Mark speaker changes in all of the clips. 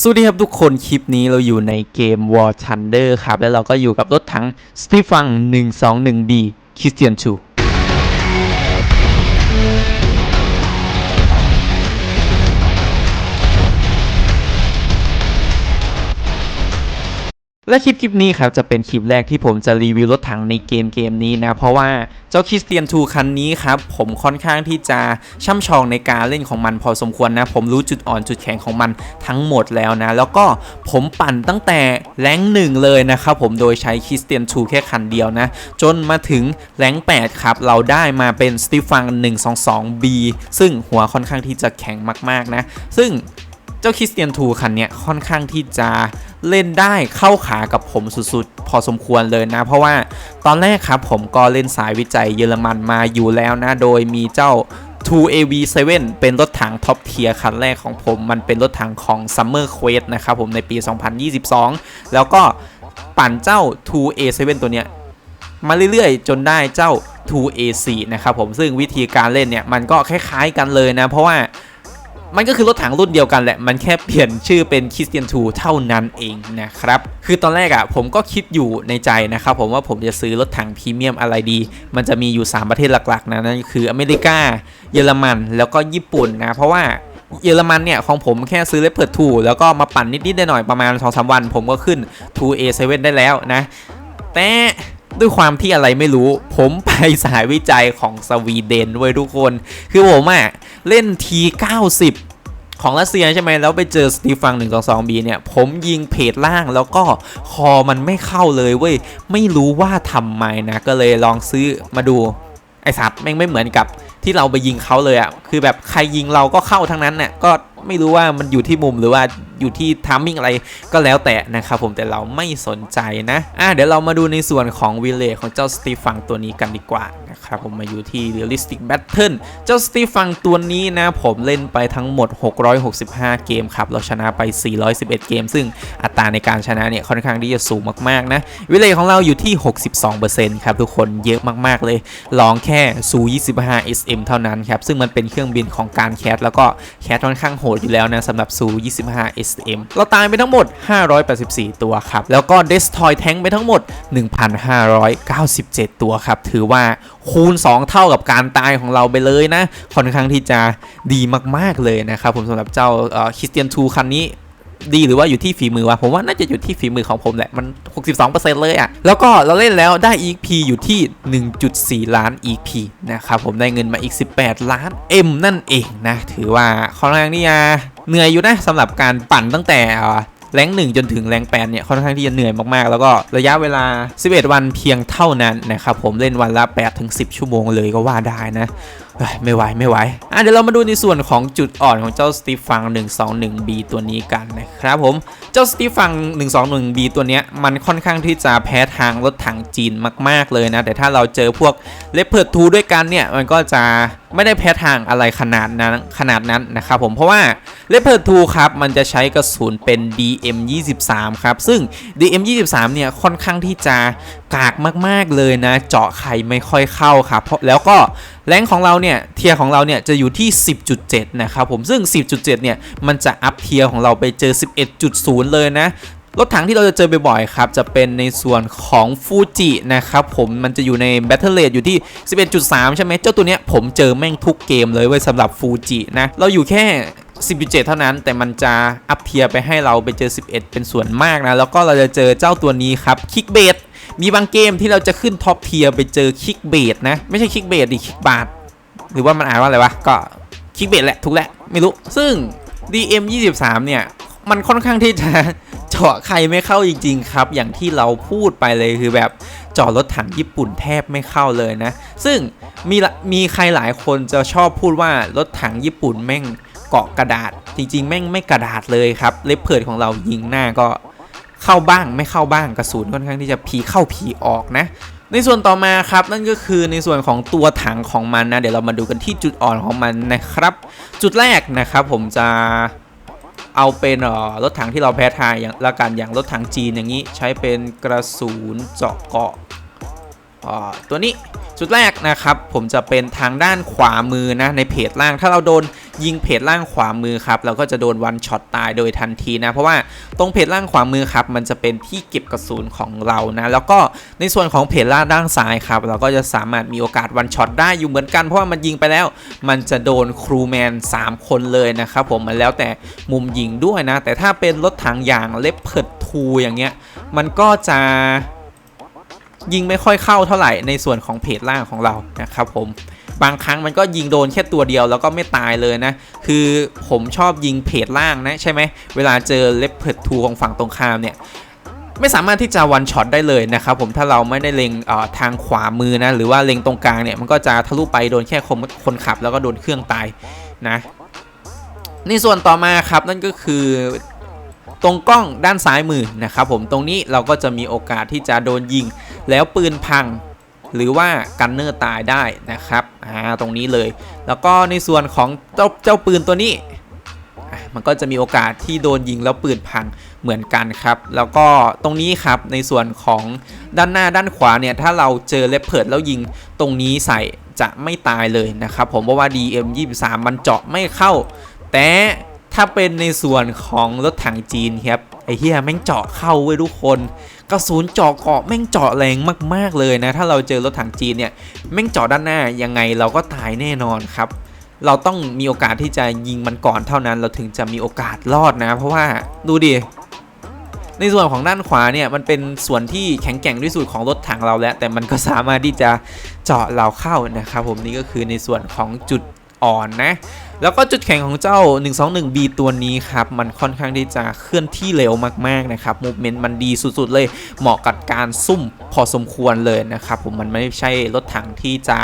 Speaker 1: สวัสดีครับทุกคนคลิปนี้เราอยู่ในเกม War Thunder ครับ แล้วเราก็อยู่กับรถถังสตีฟัง 121D Christian 2 และคลิปคลิปนี้ครับจะเป็นคลิปแรกที่ผมจะรีวิวรถถังในเกมเกมนี้นะ เพราะว่าเจ้าคริสเตียนทูคันนี้ครับ ผมค่อนข้างที่จะช่ำชองในการเล่นของมันพอสมควรนะ ผมรู้จุดอ่อนจุดแข็งของมันทั้งหมดแล้วนะ แล้วก็ผมปั่นตั้งแต่แรงหนึ่งเลยนะครับผมโดยใช้คริสเตียนทูแค่คันเดียวนะ จนมาถึงแรง8ครับ เราได้มาเป็นสตีฟัง 122B ซึ่งหัวค่อนข้างที่จะแข็งมากๆนะ ซึ่ง เจ้าคริสเตียนทูคันเนี้ยค่อนข้างที่จะเล่นได้เข้าขากับผมสุดๆ พอสมควรเลยนะ เพราะว่าตอนแรกครับผมก็เล่นสายวิจัยเยอรมันมาอยู่แล้วนะ โดยมีเจ้า 2AV7 เป็นรถถังท็อปเทียร์คันแรกของผม มันเป็นรถถังของ Summer Quest นะครับผมในปี 2022 แล้วก็ปั่นเจ้า 2A7 ตัวเนี้ยมาเรื่อยๆ จนได้เจ้า 2A4 นะครับผมซึ่งวิธีการเล่นเนี่ย มันก็คล้ายๆกันเลยนะ เพราะว่า มันก็คือรถถังรุ่นเดียวกันแหละ มันแค่เปลี่ยนชื่อเป็น Christian 2เท่านั้นเองนะครับ คือตอนแรกอะ่ะผมก็คิดอยู่ในใจนะครับผมว่าผมจะซื้อรถถังพรีเมียมอะไรดี มันจะมีอยู่ 3 ประเทศหลักๆนะนั่นคืออเมริกา เยอรมัน แล้วก็ญี่ปุ่นนะ เพราะว่าเยอรมันเนี่ย ของผมแค่ซื้อเลเพิร์ด2แล้วก็มาปั่นนิดๆหน่อยๆประมาณ 2-3 วัน ผมก็ขึ้น 2A7 ได้แล้วนะ แต่ด้วยความที่อะไรไม่รู้ ผมไปสายวิจัยของสวีเดนเว้ยทุกคน คือผมอะ เล่น T90 ของรัสเซียใช่ไหมแล้วไปเจอสตีฟัง 122B เนี่ย ผมยิงเพจล่างแล้วก็คอมันไม่เข้าเลยเว้ย ไม่รู้ว่าทำไมนะ ก็เลยลองซื้อมาดู ไอสัตว์แม่งไม่เหมือนกับที่เราไปยิงเขาเลยอะ่ะคือแบบใครยิงเราก็เข้าทั้งนั้นเนี่ยก็ไม่รู้ว่ามันอยู่ที่มุมหรือว่า อยู่ที่ทามมิ่งอะไรก็แล้วแต่นะครับผมแต่เราไม่สนใจนะอะเดี๋ยวเรามาดูในส่วนของวิลเลจของเจ้าสตีฟังตัวนี้กันดีกว่านะครับผมมาอยู่ที่ Realistic Battle เจ้าสตีฟังตัวนี้นะผมเล่นไปทั้งหมด 665 เกมครับ เราชนะไป 411 เกม ซึ่งอัตราในการชนะเนี่ยค่อนข้างที่จะสูงมากๆนะ วิเลของเราอยู่ที่ 62%ครับทุกคนเยอะมากๆเลยลองแค่ซู25 SM เท่านั้นครับ ซึ่งมันเป็นเครื่องบินของการแคสแล้วก็แคสค่อนข้างโหดอยู่แล้วนะสำหรับซู25 SM เราตายไปทั้งหมด 584 ตัวครับ แล้วก็ Destroy Tank ไปทั้งหมด 1,597 ตัวครับ ถือว่าคูณ 2 เท่ากับการตายของเราไปเลยนะ ค่อนข้างที่จะดีมากๆเลยนะครับผมสำหรับเจ้าคริสเตียนทูคันนี้ดีหรือว่าอยู่ที่ฝีมือวะผมว่าน่าจะอยู่ที่ฝีมือของผมแหละ มัน 62%เลยอะ่ะ แล้วก็เราเล่นแล้วได้ EP อยู่ที่ 1.4 ล้าน EP นะครับผมได้เงินมาอีก 18 ล้าน M นั่นเองนะ ถือว่าค่อนข้างที่จะ เหนื่อยอยู่นะสำหรับการปั่นตั้งแต่แรงหนึ่งจนถึงแรงแปดเนี่ยค่อนข้างที่จะเหนื่อยมากๆ แล้วก็ระยะเวลา 11 วันเพียงเท่านั้นนะครับผมเล่นวันละ8ถึง10 ชั่วโมงเลยก็ว่าได้นะไม่ไหวไม่ไหวอะเดี๋ยวเรามาดูในส่วนของจุดอ่อนของเจ้าสตีฟัง 121B ตัวนี้กันนะครับผมเจ้าสตีฟัง 121B ตัวเนี้ยมันค่อนข้างที่จะแพ้ทางรถถังจีนมาก ๆเลยนะ แต่ถ้าเราเจอพวกเลเพิร์ดทูด้วยกันเนี่ยมันก็จะไม่ได้แพ้ทางอะไรขนาดนั้นขนาดนั้นนะครับผมเพราะว่าเลเพิร์ดทูครับมันจะใช้กระสุนเป็น DM23 ครับซึ่ง DM23 เนี่ยค่อนข้างที่จะ กากมากๆเลยนะ เจาะไข่ไม่ค่อยเข้าครับเพราะแล้วก็แรงของเราเนี่ยเทียร์ของเราเนี่ยจะอยู่ที่ 10.7 นะครับผมซึ่ง 10.7 เนี่ยมันจะอัพเทียร์ของเราไปเจอ 11.0 เลยนะรถถังที่เราจะเจอบ่อยๆครับ จะเป็นในส่วนของฟูจินะครับผมมันจะอยู่ใน Battle Rate อยู่ที่ 11.3 ใช่ไหมเจ้าตัวเนี้ยผมเจอแม่งทุกเกมเลยเว้ยสำหรับฟูจินะ เราอยู่แค่ 10.7 เท่านั้น แต่มันจะอัพเทียร์ไปให้เราไปเจอ 11 เป็นส่วนมากนะ แล้วก็เราจะเจอเจ้าตัวนี้ครับคิกเบด มีบางเกมที่เราจะขึ้นท็อปเทียร์ไปเจอคิกเบดนะ ไม่ใช่คิกเบดดิคิกบาทหรือว่ามันอ่านว่าอะไรวะ ก็คิกเบดแหละ ถูกแหละ ไม่รู้ ซึ่ง DM 23 เนี่ย มันค่อนข้างที่จะเจาะใครไม่เข้าจริง ๆ ครับ อย่างที่เราพูดไปเลยคือแบบเจาะรถถังญี่ปุ่นแทบไม่เข้าเลยนะ ซึ่งมีมีใครหลายคนจะชอบพูดว่ารถถังญี่ปุ่นแม่งเกาะกระดาษ จริง ๆ แม่งไม่กระดาษเลยครับ เลปเพิร์ดของเรายิงหน้าก็ เข้าบ้างไม่เข้าบ้างกระสุนค่อนข้างที่จะผีเข้าผีออกนะ ในส่วนต่อมาครับนั่นก็คือในส่วนของตัวถังของมันนะ เดี๋ยวเรามาดูกันที่จุดอ่อนของมันนะครับ จุดแรกนะครับผมจะเอาเป็นรถถังที่เราแพ้ทายอย่างละกันอย่างรถถังจีนอย่างนี้ใช้เป็นกระสุนเจาะเกาะตัวนี้จุดแรกนะครับผมจะเป็นทางด้านขวามือนะในเพจล่างถ้าเราโดน ยิงเพจล่างขวามือครับเราก็จะโดนวันช็อตตายโดยทันทีนะ เพราะว่าตรงเพจล่างขวามือครับมันจะเป็นที่เก็บกระสุนของเรานะแล้วก็ในส่วนของเพจล่างด้านซ้ายครับเราก็จะสามารถมีโอกาสวันช็อตได้อยู่เหมือนกัน เพราะว่ามันยิงไปแล้ว มันจะโดนครูแมน 3 คนเลยนะครับผมมันแล้วแต่มุมยิงด้วยนะ แต่ถ้าเป็นรถถังอย่างเล็บเพิดทูอย่างเงี้ยมันก็จะยิงไม่ค่อยเข้าเท่าไหร่ในส่วนของเพจล่างของเรานะครับผม บางครั้งมันก็ยิงโดนแค่ตัวเดียวแล้วก็ไม่ตายเลยนะ คือผมชอบยิงเพจล่างนะใช่ไหม เวลาเจอเล็บเพิดทูของฝั่งตรงข้ามเนี่ยไม่สามารถที่จะวันช็อตได้เลยนะครับผมถ้าเราไม่ได้เล็งทางขวามือนะหรือว่าเล็งตรงกลางเนี่ยมันก็จะทะลุไปโดนแค่คนคนขับแล้วก็โดนเครื่องตายนะในส่วนต่อมาครับนั่นก็คือตรงกล้องด้านซ้ายมือนะครับผมตรงนี้เราก็จะมีโอกาสที่จะโดนยิงแล้วปืนพัง หรือว่ากันเนอร์ตายได้นะครับอ่าตรงนี้เลย แล้วก็ในส่วนของเจ้าเจ้าปืนตัวนี้ มันก็จะมีโอกาสที่โดนยิงแล้วปืนพังเหมือนกันครับ แล้วก็ตรงนี้ครับในส่วนของด้านหน้าด้านขวาเนี่ยถ้าเราเจอเลปเพิร์ดแล้วยิงตรงนี้ใส่จะไม่ตายเลยนะครับ ผมเพราะว่า DM23 มันเจาะไม่เข้า แต่ถ้าเป็นในส่วนของรถถังจีนครับไอ้เฮียแม่งเจาะเข้าเว้ยทุกคน กระสุนเจาะเกาะแม่งเจาะแรงมากๆเลยนะ ถ้าเราเจอรถถังจีนเนี่ยแม่งเจาะด้านหน้ายังไงเราก็ตายแน่นอนครับ เราต้องมีโอกาสที่จะยิงมันก่อนเท่านั้น เราถึงจะมีโอกาสรอดนะ เพราะว่าดูดิในส่วนของด้านขวาเนี่ยมันเป็นส่วนที่แข็งแกร่งที่สุดของรถถังเราแล้ว แต่มันก็สามารถที่จะเจาะเราเข้านะครับผมนี่ก็คือในส่วนของจุดอ่อนนะ แล้วก็จุดแข็งของเจ้า 121B ตัวนี้ครับ มันค่อนข้างที่จะเคลื่อนที่เร็วมากๆนะครับมูฟเมนต์มันดีสุดๆเลย เหมาะกับการซุ่มพอสมควรเลยนะครับผมมันไม่ใช่รถถังที่จะ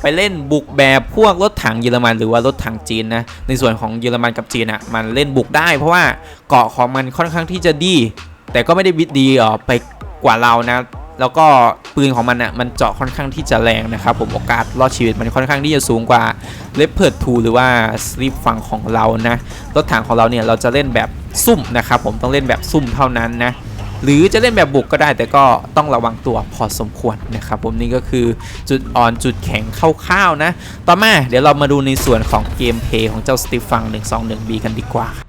Speaker 1: ไปเล่นบุกแบบพวกรถถังเยอรมันหรือว่ารถถังจีนนะ ในส่วนของเยอรมันกับจีนอะมันเล่นบุกได้ เพราะว่าเกาะของมันค่อนข้างที่จะดี แต่ก็ไม่ได้วิดดีอ่อไปกว่าเรานะ แล้วก็ปืนของมันอะมันเจาะค่อนข้างที่จะแรงนะครับผมโอกาสรอดชีวิตมันค่อนข้างที่จะสูงกว่าเลปเพิร์ดทูหรือว่าสลิปฝั่งของเรานะรถถังของเราเนี่ยเราจะเล่นแบบซุ่มนะครับผมต้องเล่นแบบซุ่มเท่านั้นนะหรือจะเล่นแบบบุกก็ได้แต่ก็ต้องระวังตัวพอสมควรนะครับผมนี่ก็คือจุดอ่อนจุดแข็งคร่าวๆนะ ต่อมาเดี๋ยวเรามาดูในส่วนของเกมเพย์ของเจ้าสติฟัง 121B กันดีกว่า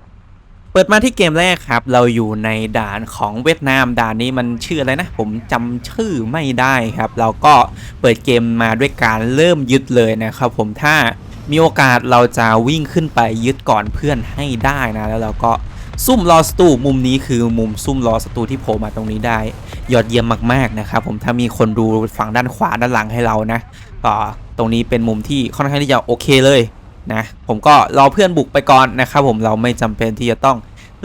Speaker 1: ปิดมาที่เกมแรกครับ เราอยู่ในด่านของเวียดนามด่านนี้มันชื่ออะไรนะ ผมจำชื่อไม่ได้ครับ เราก็เปิดเกมมาด้วยการเริ่มยึดเลยนะครับผมถ้ามีโอกาสเราจะวิ่งขึ้นไปยึดก่อนเพื่อนให้ได้นะ แล้วเราก็ซุ่มรอสตูมุมนี้คือมุมซุ่มรอสตูที่โผล่มาตรงนี้ได้ ยอดเยี่ยมมากๆนะครับผมถ้ามีคนดูฝั่งด้านขวาด้านหลังให้เรานะก็ตรงนี้เป็นมุมที่ค่อนข้างที่จะโอเคเลยนะผมก็รอเพื่อนบุกไปก่อนนะครับผมเราไม่จำเป็นที่จะต้อง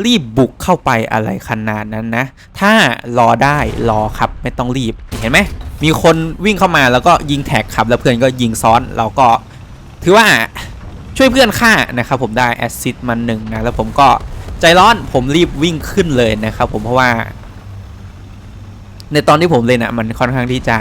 Speaker 1: รีบบุกเข้าไปอะไรขนาดนั้นนะ ถ้ารอได้รอครับไม่ต้องรีบเห็นไหมมีคนวิ่งเข้ามาแล้วก็ยิงแท็กครับ แล้วเพื่อนก็ยิงซ้อนเราก็ ถือว่าช่วยเพื่อนฆ่านะครับผมได้แอสซิดมันหนึ่งนะแล้วผมก็ใจร้อนผมรีบวิ่งขึ้นเลยนะครับผมเพราะว่า ในตอนที่ผมเล่นอะมันค่อนข้างที่จะ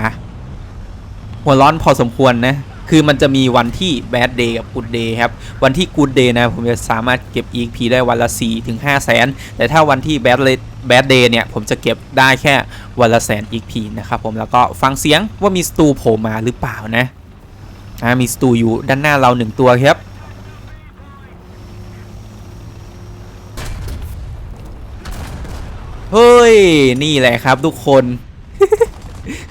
Speaker 1: หัวร้อนพอสมควรนะ คือมันจะมีวันที่ bad day กับ good day ครับ วันที่ good day นะผมจะสามารถเก็บ EXP ได้วันละ4ถึง5แสน แต่ถ้าวันที่ bad day bad day เนี่ย ผมจะเก็บได้แค่วันละแสน EXP นะครับผม แล้วก็ฟังเสียงว่ามีสตูโผล่มาหรือเปล่านะอ่ามีสตูอยู่ด้านหน้าเราหนึ่งตัวครับเฮ้ย นี่แหละครับทุกคน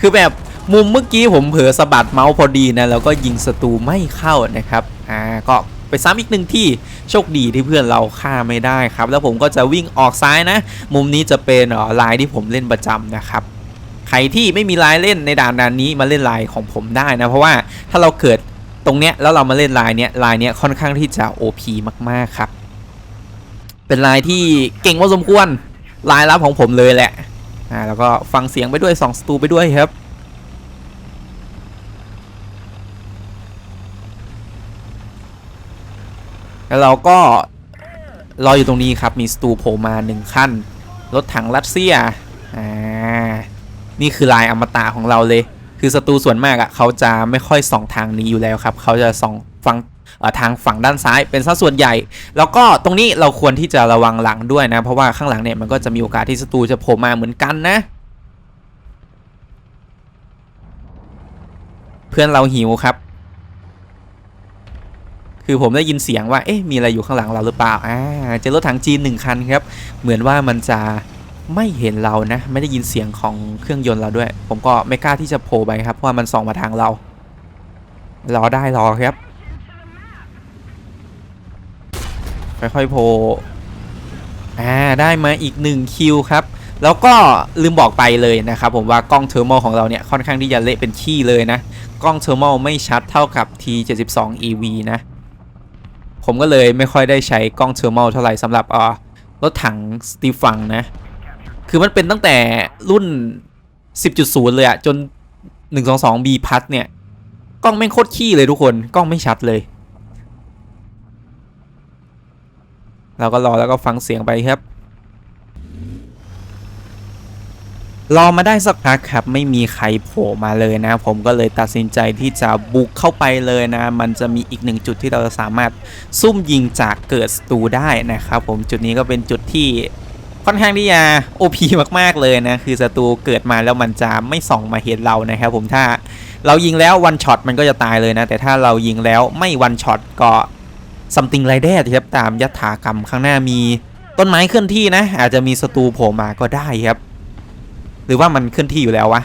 Speaker 1: คือแบบ มุมเมื่อกี้ผมเผลอสะบัดเมาส์พอดีนะ แล้วก็ยิงศัตรูไม่เข้านะครับ อ่า ก็ไปซ้ำอีกหนึ่งที่โชคดีที่เพื่อนเราฆ่าไม่ได้ครับ แล้วผมก็จะวิ่งออกซ้ายนะ มุมนี้จะเป็นออลายที่ผมเล่นประจำนะครับใครที่ไม่มีลายเล่นในด่านด่านนี้มาเล่นลายของผมได้นะ เพราะว่าถ้าเราเกิดตรงเนี้ยแล้วเรามาเล่นลายเนี้ยลายเนี้ยค่อนข้างที่จะ OP มากๆครับ เป็นลายที่เก่งพอสมควรลายลับของผมเลยแหละอ่าแล้วก็ฟังเสียงไปด้วย2สตูไปด้วยครับ แล้วเราก็รออยู่ตรงนี้ครับ มีสตูโผล่มาหนึ่งขั้น รถถังรัสเซีย อ่า นี่คือลายอมตะของเราเลย คือศัตรูส่วนมากอะ่ะเขาจะไม่ค่อยส่องทางนี้อยู่แล้วครับ เขาจะส่องฝั่งทางฝั่งด้านซ้ายเป็นสัดส่วนใหญ่ แล้วก็ตรงนี้เราควรที่จะระวังหลังด้วยนะ เพราะว่าข้างหลังเนี่ยมันก็จะมีโอกาสที่ศัตรูจะโผล่มาเหมือนกันนะ เพื่อนเราหิวครับ คือผมได้ยินเสียงว่าเอ๊ะมีอะไรอยู่ข้างหลังเราหรือเปล่าอ่าเจอรถถังจีนหนึ่งคันครับ เหมือนว่ามันจะไม่เห็นเรานะ ไม่ได้ยินเสียงของเครื่องยนต์เราด้วย ผมก็ไม่กล้าที่จะโผล่ไปครับเพราะว่ามันส่องมาทางเรา รอได้รอครับค่อยๆโผล่อ่าได้มาอีกหนึ่งคิวครับแล้วก็ลืมบอกไปเลยนะครับผมว่ากล้องเทอร์โมของเราเนี่ยค่อนข้างที่จะเละเป็นขี้เลยนะ กล้องเทอร์โมไม่ชัดเท่ากับ T72 EV นะ ผมก็เลยไม่ค่อยได้ใช้กล้องเทอร์มอลเท่าไหร่สำหรับอ่อรถถังสตีฟังนะ คือมันเป็นตั้งแต่รุ่น 10.0 เลยอะจน 122 B พัทเนี่ย กล้องแม่งโคตรขี้เลยทุกคน กล้องไม่ชัดเลย เราก็รอแล้วก็ฟังเสียงไปครับ รอมาได้สักพักครับไม่มีใครโผล่มาเลยนะ ผมก็เลยตัดสินใจที่จะบุกเข้าไปเลยนะ มันจะมีอีกหนึ่งจุดที่เราจะสามารถซุ่มยิงจากเกิดสตูได้นะครับผมจุดนี้ก็เป็นจุดที่ค่อนข้างที่จะ OP มากๆเลยนะ คือศัตรูเกิดมาแล้วมันจะไม่ส่องมาเห็นเรานะครับผมถ้าเรายิงแล้ววันช็อตมันก็จะตายเลยนะ แต่ถ้าเรายิงแล้วไม่วันช็อตก็ something like that ครับตามยถากรรมข้างหน้ามีต้นไม้เคลื่อนที่นะ อาจจะมีศัตรูโผล่มาก็ได้ครับ รือว่ามันเคลื่อนที่อยู่แล้ววะ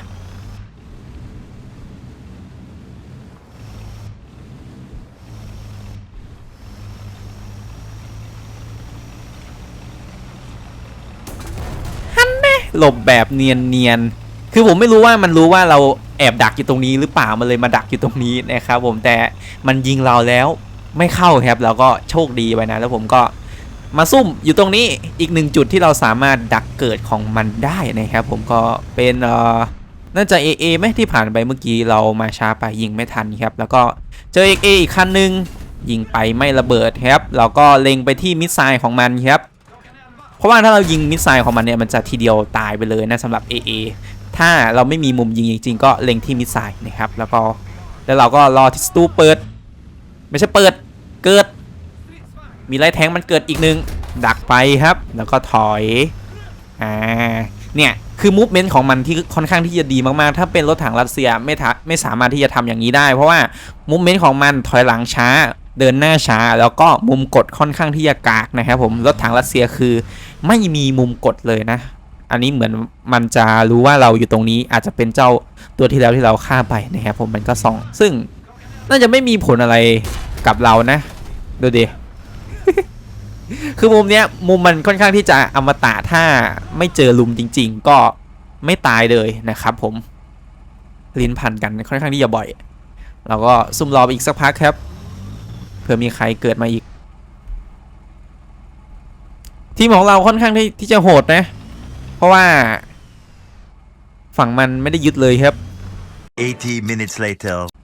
Speaker 1: ฮันแน่หลบแบบเนียนๆ คือผมไม่รู้ว่ามันรู้ว่าเราแอบดักอยู่ตรงนี้หรือเปล่า มันเลยมาดักอยู่ตรงนี้นะครับผม แต่มันยิงเราแล้วไม่เข้าครับ เราก็โชคดีไปนะ แล้วผมก็ มาซุ่มอยู่ตรงนี้อีกหนึ่งจุดที่เราสามารถดักเกิดของมันได้นะครับ ผมก็เป็นเอ่อน่าจะ AA ไหมที่ผ่านไปเมื่อกี้เรามาช้าไปยิงไม่ทันครับ แล้วก็เจอ AA อีกคันหนึ่งยิงไปไม่ระเบิดครับแล้วก็เล็งไปที่มิสไซล์ของมันครับ เพราะว่าถ้าเรายิงมิสไซล์ของมันเนี่ยมันจะทีเดียวตายไปเลยนะสำหรับ AA ถ้าเราไม่มีมุมยิงจริงๆก็เล็งที่มิสไซล์นะครับ แล้วก็แล้วเราก็รอที่สตูเปิด ไม่ใช่เปิด มีไล่แทงมันเกิดอีกหนึ่งดักไปครับ แล้วก็ถอยอ่าเนี่ยคือมูฟเมนต์ของมันที่ค่อนข้างที่จะดีมากๆ ถ้าเป็นรถถังรัสเซียไม่ทะไม่สามารถที่จะทำอย่างนี้ได้ เพราะว่ามูฟเมนต์ของมันถอยหลังช้า เดินหน้าช้า แล้วก็มุมกดค่อนข้างที่จะกากนะครับผมรถถังรัสเซียคือไม่มีมุมกดเลยนะ อันนี้เหมือนมันจะรู้ว่าเราอยู่ตรงนี้อาจจะเป็นเจ้าตัวที่แล้วที่เราฆ่าไปนะครับผมมันก็ส่อง ซึ่งน่าจะไม่มีผลอะไรกับเรานะดูดิ คือมุมเนี้ยมุมมันค่อนข้างที่จะอมตะถ้าไม่เจอลุมจริง ๆ ก็ไม่ตายเลยนะครับ ผมลิ้นพันกันค่อนข้างที่จะบ่อย เราก็ซุ่มรอไปอีกสักพักครับเผื่อมีใครเกิดมาอีก ทีมของเราค่อนข้างที่ที่จะโหดนะ เพราะว่า ฝั่งมันไม่ได้ยึดเลยครับ
Speaker 2: 80 minutes later.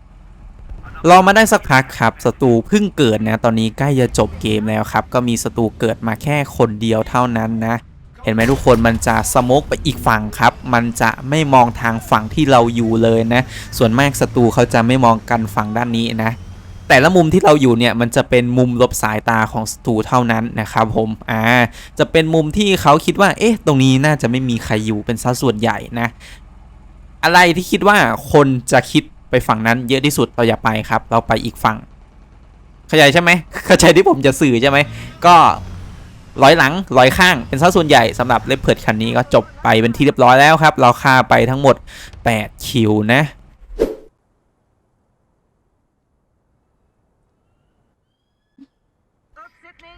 Speaker 1: รอมาได้สักพักครับศัตรูเพิ่งเกิดนะตอนนี้ใกล้จะจบเกมแล้วครับ ก็มีศัตรูเกิดมาแค่คนเดียวเท่านั้นนะ เห็นไหมทุกคนมันจะสโมกไปอีกฝั่งครับ มันจะไม่มองทางฝั่งที่เราอยู่เลยนะ ส่วนมากศัตรูเขาจะไม่มองกันฝั่งด้านนี้นะแต่ละมุมที่เราอยู่เนี่ยมันจะเป็นมุมลบสายตาของศัตรูเท่านั้นนะครับผม อ่า จะเป็นมุมที่เขาคิดว่า เอ๊ะ ตรงนี้น่าจะไม่มีใครอยู่เป็นสัดส่วนใหญ่นะ อะไรที่คิดว่าคนจะคิด ไปฝั่งนั้นเยอะที่สุดเราอย่าไปครับ เราไปอีกฝั่งเข้าใจใช่ไหมเข้าใจที่ผมจะสื่อใช่ไหมก็ร้อยหลังร้อยข้างเป็นสัดส่วนใหญ่สำหรับเลปเพิร์ดคันนี้ก็จบไปเป็นที่เรียบร้อยแล้วครับ เราฆ่าไปทั้งหมด 8 คิวนะ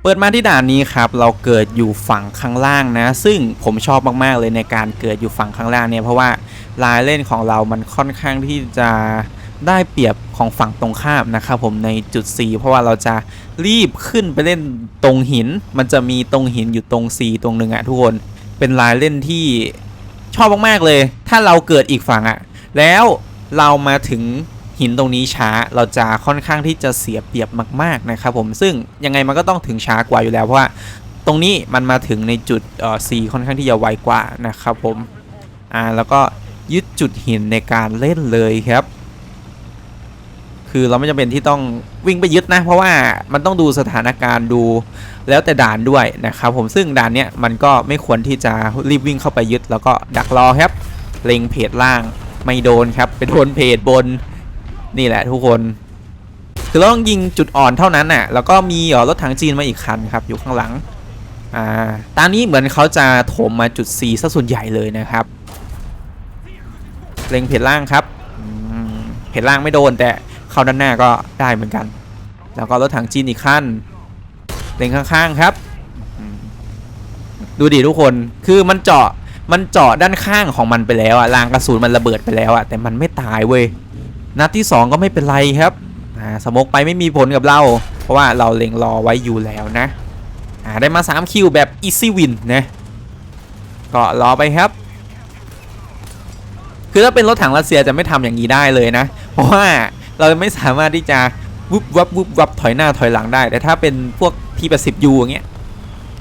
Speaker 1: เปิดมาที่ด่านนี้ครับเราเกิดอยู่ฝั่งข้างล่างนะ ซึ่งผมชอบมากๆเลยในการเกิดอยู่ฝั่งข้างล่างเนี่ยเพราะว่าลายเล่นของเรามันค่อนข้างที่จะได้เปรียบของฝั่งตรงข้ามนะครับผมในจุด C เพราะว่าเราจะรีบขึ้นไปเล่นตรงหิน มันจะมีตรงหินอยู่ตรง C ตรงหนึ่งอะทุกคนเป็นลายเล่นที่ชอบมากๆเลย ถ้าเราเกิดอีกฝั่งอะแล้วเรามาถึง หินตรงนี้ช้าเราจะค่อนข้างที่จะเสียเปรียบมาก ๆ นะครับผมซึ่งยังไงมันก็ต้องถึงช้ากว่าอยู่แล้วเพราะว่าตรงนี้มันมาถึงในจุดเอ่อ C ค่อนข้างที่จะไวกว่านะครับผมอ่าแล้วก็ยึดจุดหินในการเล่นเลยครับ คือเราไม่จำเป็นที่ต้องวิ่งไปยึดนะ เพราะว่ามันต้องดูสถานการณ์ดูแล้วแต่ด่านด้วยนะครับผมซึ่งด่านเนี้ยมันก็ไม่ควรที่จะรีบวิ่งเข้าไปยึด แล้วก็ดักรอครับ เล็งเพจล่างไม่โดนครับไปโดนเพจบน นี่แหละทุกคนคือเราต้องยิงจุดอ่อนเท่านั้นน่ะ แล้วก็มีรถถังจีนมาอีกคันครับ อยู่ข้างหลัง อ่า ตอนนี้เหมือนเขาจะถมมาจุด C ซะส่วนใหญ่เลยนะครับ เล็งเพจล่างครับเพจล่างไม่โดนแต่เข้าด้านหน้าก็ได้เหมือนกัน แล้วก็รถถังจีนอีกคันเล็งข้างๆครับ ดูดิทุกคน คือมันเจาะ มันเจาะด้านข้างของมันไปแล้วอะรางกระสุนมันระเบิดไปแล้วอะแต่มันไม่ตายเว้ย นัดที่ 2 ก็ไม่เป็นไรครับสมกไปไม่มีผลกับเรา เพราะว่าเราเล็งรอไว้อยู่แล้วนะได้มา 3 คิวแบบ easy win นนะก็รอไปครับ คือถ้าเป็นรถถังรัสเซียจะไม่ทำอย่างนี้ได้เลยนะ เพราะว่าเราไม่สามารถที่จะวุบวับวุบวับถอยหน้าถอยหลังได้ แต่ถ้าเป็นพวกที80 U อย่างเงี้ย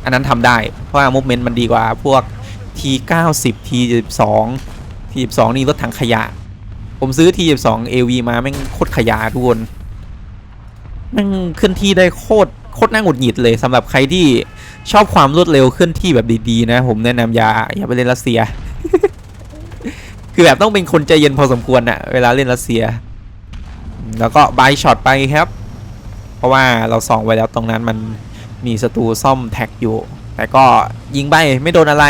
Speaker 1: อันนั้นทำได้ เพราะว่า movement มันดีกว่าพวก T90 T12 T12 นี่รถถังขยะ ผมซื้อ T12 AV มาแม่งโคตรขยะทุกคนแม่งเคลื่อนที่ได้โคตรโคตรน่าหงุดหงิดเลยสำหรับใครที่ชอบความรวดเร็วเคลื่อนที่แบบดีๆนะ ผมแนะนำอย่าอย่าไปเล่นรัสเซีย คือแบบต้องเป็นคนใจเย็นพอสมควรอะเวลาเล่นรัสเซีย แล้วก็บายช็อตไปครับ เพราะว่าเราส่องไว้แล้วตรงนั้นมันมีศัตรูซ่อมแท็กอยู่ แต่ก็ยิงไปไม่โดนอะไร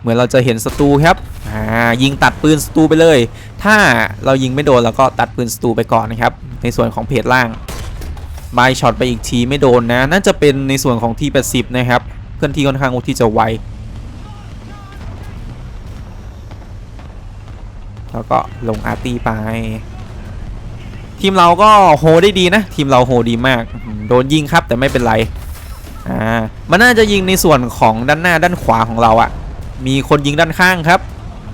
Speaker 1: เหมือนเราจะเห็นศัตรูครับ อ่ายิงตัดปืนศัตรูไปเลย ถ้าเรายิงไม่โดนเราก็ตัดปืนศัตรูไปก่อนนะครับ ในส่วนของเพจล่างบายช็อตไปอีกทีไม่โดนนะ น่าจะเป็นในส่วนของที80 นะครับเพื่อนที่ค่อนข้างที่จะไว แล้วก็ลงอาร์ตี้ไป ทีมเราก็โฮได้ดีนะ ทีมเราโฮดีมาก โดนยิงครับแต่ไม่เป็นไร อ่า มันน่าจะยิงในส่วนของด้านหน้าด้านขวาของเราอะมีคนยิงด้านข้างครับ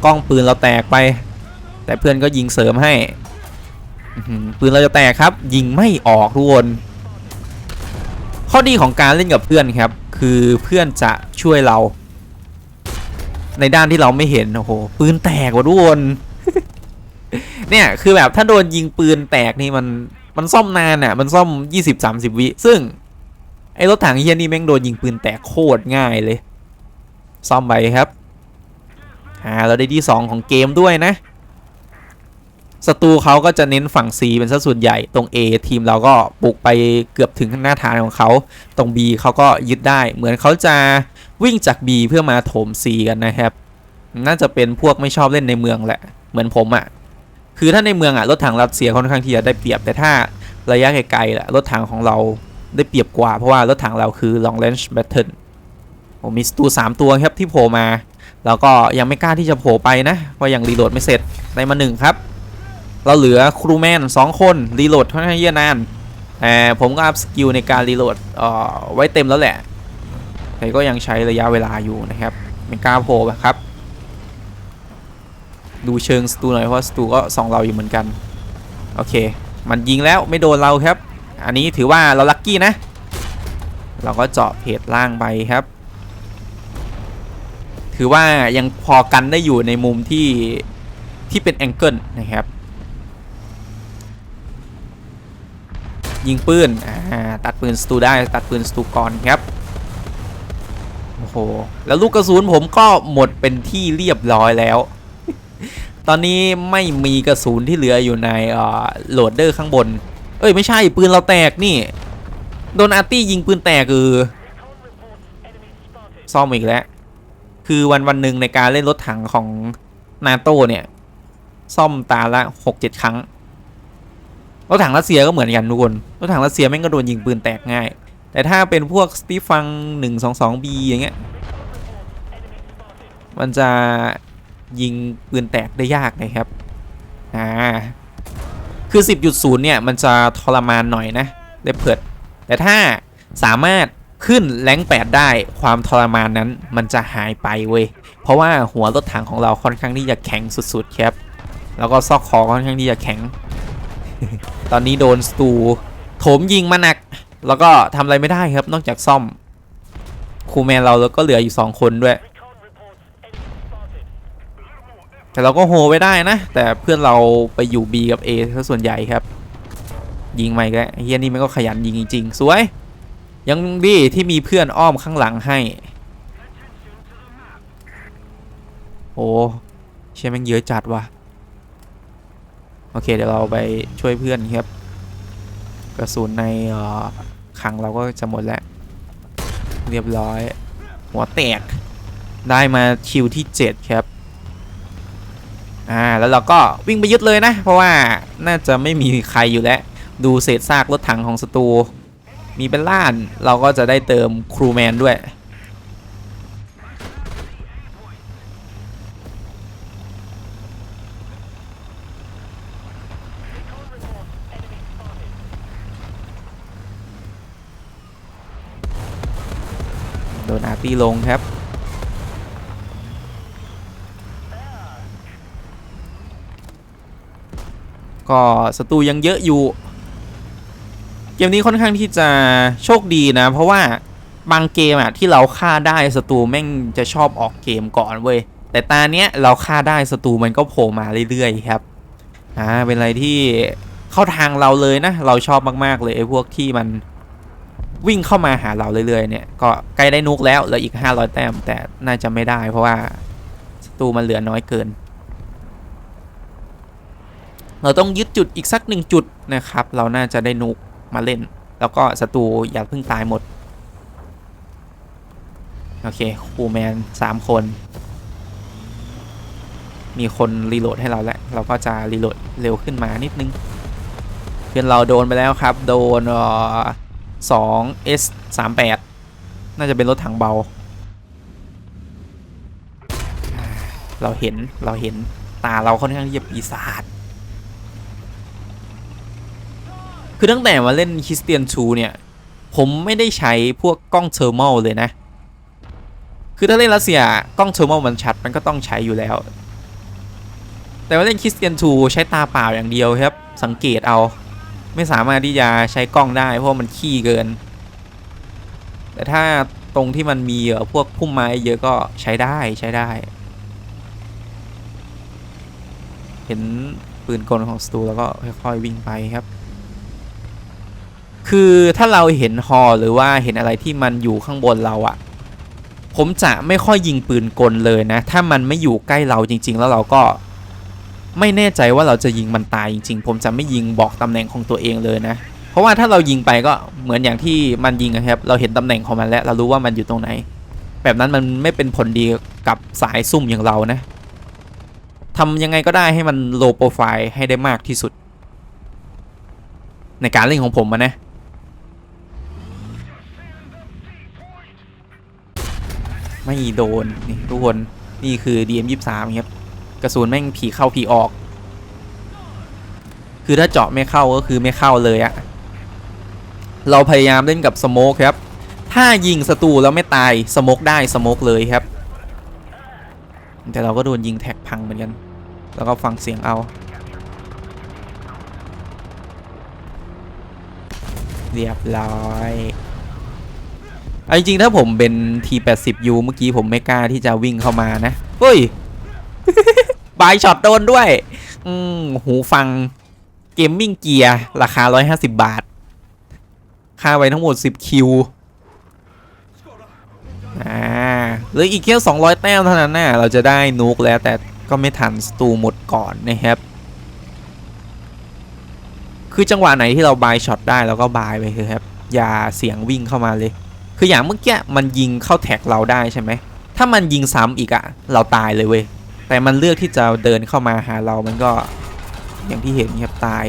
Speaker 1: กล้องปืนเราแตกไป แต่เพื่อนก็ยิงเสริมให้ปืนเราจะแตกครับ ยิงไม่ออกทุกคนข้อดีของการเล่นกับเพื่อนครับ คือเพื่อนจะช่วยเรา ในด้านที่เราไม่เห็นโอ้โหปืนแตกว่ะทุกคนเนี่ยคือแบบถ้าโดนยิงปืนแตกนี่มันมันซ่อมนานอะ มันซ่อม 20-30 วิซึ่ง ไอ้รถถังเฮียนี่แม่งโดนยิงปืนแตกโคตรง่ายเลย ซ่อมไปครับ อ่าเราได้ที่ 2 ของเกมด้วยนะศัตรูเขาก็จะเน้นฝั่ง C เป็นสัดส่วนใหญ่ตรง A ทีมเราก็บุกไปเกือบถึงหน้าฐานของเขา ตรง B เขาก็ยึดได้ เหมือนเขาจะวิ่งจาก B เพื่อมาโถม C กันนะครับ น่าจะเป็นพวกไม่ชอบเล่นในเมืองแหละ เหมือนผมอะ่ะ คือถ้าในเมืองอะ่ะรถถังรัสเซียค่อนข้างที่จะได้เปรียบ แต่ถ้าระยะไกลๆล่ะรถถังของเราได้เปรียบกว่า เพราะว่ารถถังเราคือ long range battle ผมมีสตูสามตัวครับที่โผล่มา แล้วก็ยังไม่กล้าที่จะโผล่ไปนะเพราะยังรีโหลดไม่เสร็จได้มาหนึ่งครับ เราเหลือครูแมนสองคนรีโหลดค่อนข้างเยอะนานแต่ผมก็อัพสกิลในการรีโหลดเอ่อไว้เต็มแล้วแหละ แต่ก็ยังใช้ระยะเวลาอยู่นะครับไม่กล้าโผล่ครับ ดูเชิงสตูหน่อยเพราะสตูก็ส่องเราอยู่เหมือนกันโอเค มันยิงแล้วไม่โดนเราครับ อันนี้ถือว่าเราลัคกี้นะ เราก็เจาะเพจล่างไปครับ ถือว่ายังพอกันได้อยู่ในมุมที่ที่เป็นแองเกิลนะครับ ยิงปืนตัดปืนสตูได้ตัดปืนสตูก่อนครับโอ้โหแล้วลูกกระสุนผมก็หมดเป็นที่เรียบร้อยแล้ว ตอนนี้ไม่มีกระสุนที่เหลืออยู่ในโหลดเดอร์ข้างบน เอ้ยไม่ใช่ปืนเราแตกนี่โดนอาร์ตี้ยิงปืนแตกคือซ่อมอีกแล้ว คือวันวันหนึ่งในการเล่นรถถังของนาโตเนี่ย ซ่อมตาละหกเจ็ดครั้ง รถถังรัสเซียก็เหมือนกันทุกคน รถถังรัสเซียแม่งก็โดนยิงปืนแตกง่าย แต่ถ้าเป็นพวกสตีฟังหนึ่งสองสองบีอย่างเงี้ย มันจะยิงปืนแตกได้ยากนะครับ อ่า คือ 10.0 เนี่ย มันจะทรมานหน่อยนะได้เพิดแต่ถ้าสามารถ ขึ้นแรงค์8ได้ความทรมานนั้นมันจะหายไปเว้ย เพราะว่าหัวรถถังของเราค่อนข้างที่จะแข็งสุดๆครับ แล้วก็ซอกคอค่อนข้างที่จะแข็ง ตอนนี้โดนสตูโถมยิงมาหนัก แล้วก็ทำอะไรไม่ได้ครับนอกจากซ่อมครูแมนเราแล้วก็เหลืออยู่ 2 คนด้วย แต่เราก็โฮไว้ได้นะ แต่เพื่อนเราไปอยู่ B กับ A ซะส่วนใหญ่ครับ ยิงมาอีกแล้วไอ้เฮียนี่มันก็ขยันยิงจริงๆ สวย ยังดีที่มีเพื่อนอ้อมข้างหลังให้ โอ้เชี่ยม่งเยอะจัดว่ะ โอเคเดี๋ยวเราไปช่วยเพื่อนครับ กระสุนในเอ่อคลังเราก็จะหมดแล้ว เรียบร้อย หัวแตก ได้มาคิวที่ 7 ครับ อ่า แล้วเราก็วิ่งไปยึดเลยนะ เพราะว่าน่าจะไม่มีใครอยู่แล้ว ดูเศษซากรถถังของศัตรู มีเป็นล้านเราก็จะได้เติมครูแมนด้วย โดนอาร์ตี้ลงครับก็ศัตรูยังเยอะอยู่ เกมนี้ค่อนข้างที่จะโชคดีนะ เพราะว่าบางเกมอะที่เราฆ่าได้ศัตรูแม่งจะชอบออกเกมก่อนเว้ยแต่ตาเนี้ยเราฆ่าได้ศัตรูมันก็โผล่มาเรื่อยๆครับอ่าเป็นอะไรที่เข้าทางเราเลยนะ เราชอบมากๆเลยไอ้พวกที่มันวิ่งเข้ามาหาเราเรื่อยๆเนี่ยก็ใกล้ได้นุกแล้วเหลืออีก 500 แต้ม แต่น่าจะไม่ได้ เพราะว่าศัตรูมันเหลือน้อยเกิน เราต้องยึดจุดอีกสักหนึ่งจุดนะครับ เราน่าจะได้นุก มาเล่น แล้วก็ศัตรูอย่าเพิ่งตายหมด โอเคคูแมน3คน มีคนรีโหลดให้เราแล้ว เราก็จะรีโหลดเร็วขึ้นมานิดนึง เพื่อนเราโดนไปแล้วครับ โดนสองเอ่อ2 S 3 8น่าจะเป็นรถถังเบา เราเห็นเราเห็นตาเราค่อนข้างที่จะปีศาจ คือตั้งแต่มาเล่นคริสเตียนชูเนี่ย ผมไม่ได้ใช้พวกกล้องเทอร์ม l เลยนะ คือถ้าเล่นรัสเซียกล้องเทอร์ม l มันชัดมันก็ต้องใช้อยู่แล้ว แต่ว่าเล่นคริสเตียนชูใช้ตาเปล่าอย่างเดียวครับ สังเกตเอา ไม่สามารถที่จะใช้กล้องได้เพราะมันขี้เกิน แต่ถ้าตรงที่มันมีพวกพุ่มไม้เยอะก็ใช้ได้ใช้ได้ เห็นปืนกลของสตูแล้วก็ค่อยๆวิ่งไปครับ คือถ้าเราเห็นฮอหรือว่าเห็นอะไรที่มันอยู่ข้างบนเราอะผมจะไม่ค่อยยิงปืนกลเลยนะ ถ้ามันไม่อยู่ใกล้เราจริง ๆ แล้วเราก็ไม่แน่ใจว่าเราจะยิงมันตายจริง ๆ ผมจะไม่ยิงบอกตำแหน่งของตัวเองเลยนะ เพราะว่าถ้าเรายิงไปก็เหมือนอย่างที่มันยิงอะครับ เราเห็นตำแหน่งของมันแล้วเรารู้ว่ามันอยู่ตรงไหน แบบนั้นมันไม่เป็นผลดีกับสายซุ่มอย่างเรานะทำยังไงก็ได้ให้มันโลโปรไฟล์ให้ได้มากที่สุด ในการเล่นของผมนะ ไม่โดนนี่ทุกคนนี่คือ DM23 ครับกระสุนแม่งผีเข้าผีออก คือถ้าเจาะไม่เข้าก็คือไม่เข้าเลยอะเราพยายามเล่นกับสโมกครับ ถ้ายิงศัตรูแล้วไม่ตายสโมกได้สโมกเลยครับ แต่เราก็โดนยิงแท็กพังเหมือนกัน แล้วก็ฟังเสียงเอาเรียบร้อย เอาจริงๆถ้าผมเป็น T80U เมื่อกี้ผมไม่กล้าที่จะวิ่งเข้ามานะเฮ้ยบายช็อตโดนด้วย อืมหูฟังเกมมิ่งเกียร์ราคา 150 บาท ค่าไว้ทั้งหมด 10 คิว อ่าเหลืออีกแค่ 200 แต้มเท่านั้นน่ะเราจะได้นุกแล้วแต่ก็ไม่ทันสตูหมดก่อนนะครับ คือจังหวะไหนที่เราบายช็อตได้เราก็บายไปเถอะครับ อย่าเสียงวิ่งเข้ามาเลย คืออย่างเมื่อกี้มันยิงเข้าแท็กเราได้ใช่ไหม ถ้ามันยิงซ้ำอีกอะเราตายเลยเว้ย แต่มันเลือกที่จะเดินเข้ามาหาเรา มันก็อย่างที่เห็นครับตาย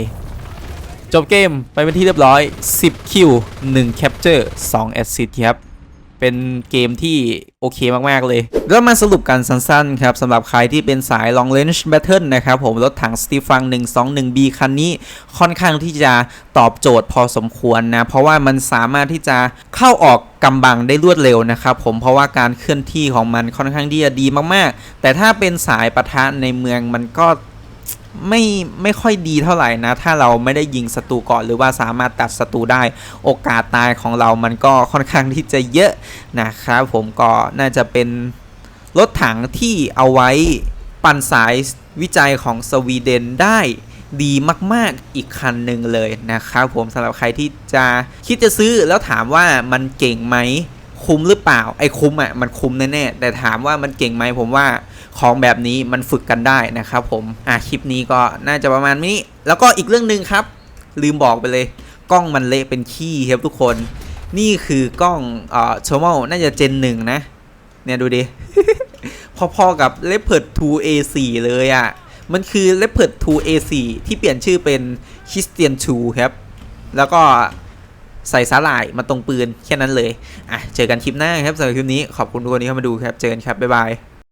Speaker 1: จบเกมไปเป็นที่เรียบร้อย 10 คิว 1 แคปเจอร์ 2 แอสซิสครับ เป็นเกมที่โอเคมาก ๆ เลย ก็มาสรุปกันสั้น ๆ ครับสำหรับใครที่เป็นสาย long range battle นะครับผม รถถังสตีฟัง 121B คันนี้ค่อนข้างที่จะตอบโจทย์พอสมควรนะ เพราะว่ามันสามารถที่จะเข้าออกกำบังได้รวดเร็วนะครับผมเพราะว่าการเคลื่อนที่ของมันค่อนข้างที่จะดีมาก ๆ แต่ถ้าเป็นสายปะทะในเมืองมันก็ ไม่ไม่ค่อยดีเท่าไหร่นะ ถ้าเราไม่ได้ยิงศัตรูก่อนหรือว่าสามารถตัดศัตรูได้โอกาสตายของเรามันก็ค่อนข้างที่จะเยอะนะครับผมก็น่าจะเป็นรถถังที่เอาไว้ปั่นสายวิจัยของสวีเดนได้ดีมาก ๆ อีกคันหนึ่งเลยนะครับผมสำหรับใครที่จะคิดจะซื้อแล้วถามว่ามันเก่งไหมคุ้มหรือเปล่าไอ้คุ้มอะมันคุ้มแน่ๆแต่ถามว่ามันเก่งไหมผมว่า ของแบบนี้มันฝึกกันได้นะครับผมอะคลิปนี้ก็น่าจะประมาณนี้ แล้วก็อีกเรื่องหนึ่งครับ ลืมบอกไปเลย กล้องมันเละเป็นขี้ครับทุกคน นี่คือกล้องเอ่อชม a น่าจะเจนหนึ่งนะ เนี่ยดูดิ พอๆกับ Leopard 2 A4 เลยอะ่ะ มันคือ Leopard 2 A4 ที่เปลี่ยนชื่อเป็น Christian 2ครับ แล้วก็ใส่สาหร่ายมาตรงปืนแค่นั้นเลย อะ เจอกันคลิปหน้าครับสำหรับคลิปนี้ขอบคุณทุกคนที่เข้ามาดูครับ เจอกันครับ บ๊ายบาย